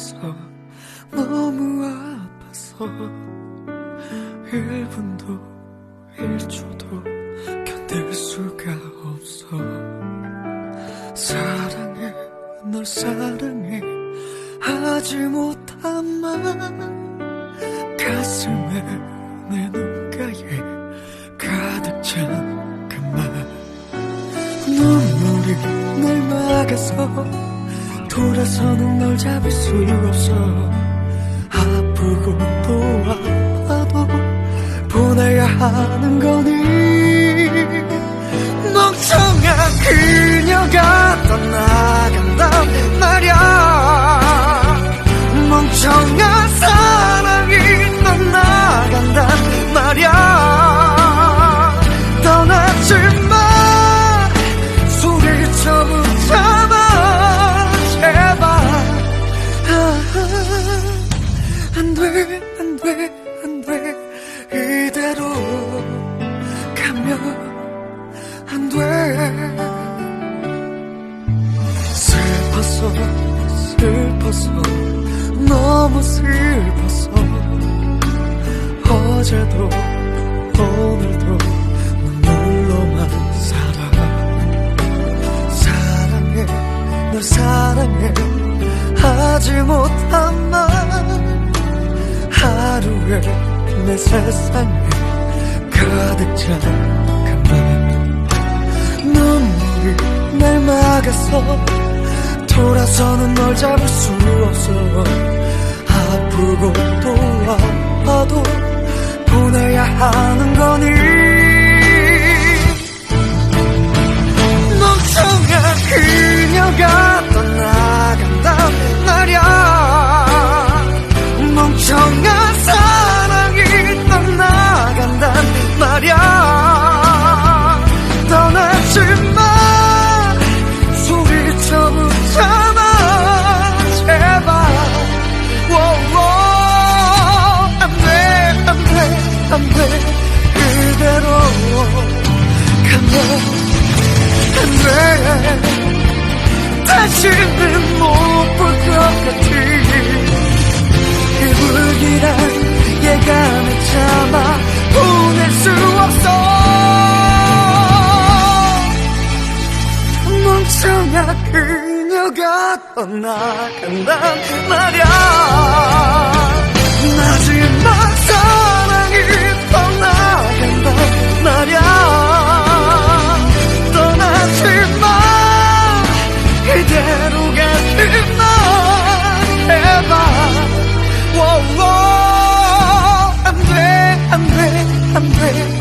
아파서 너무 아파서. 1분도 1초도 견딜 수가 없어. 사랑해 널 사랑해. 하지 못한 말 가슴에 내 눈가에 가득 찬 그말 눈물이 날 막아서 돌아서는 널 잡을 수 없어. 아프고 또 아파도 보내야 하는 거니. 멍청한 그녀가 떠나간단 슬퍼서 슬퍼서 너무 슬퍼서. 어제도 오늘도 눈물로만 살아 사랑해 널 사랑해. 하지 못한 말 하루에 내 세상에 가득 찬그말. 눈물이 날 막아서 돌아서는 널 잡을 수 없어. 아프고 또 아파도 보내야 하는 거니 가면 안돼 다시는 못 볼 것 같은 그 불길한 예감을 참아 보낼 수 없어. 멍청한 그녀가 떠나간단 말야 음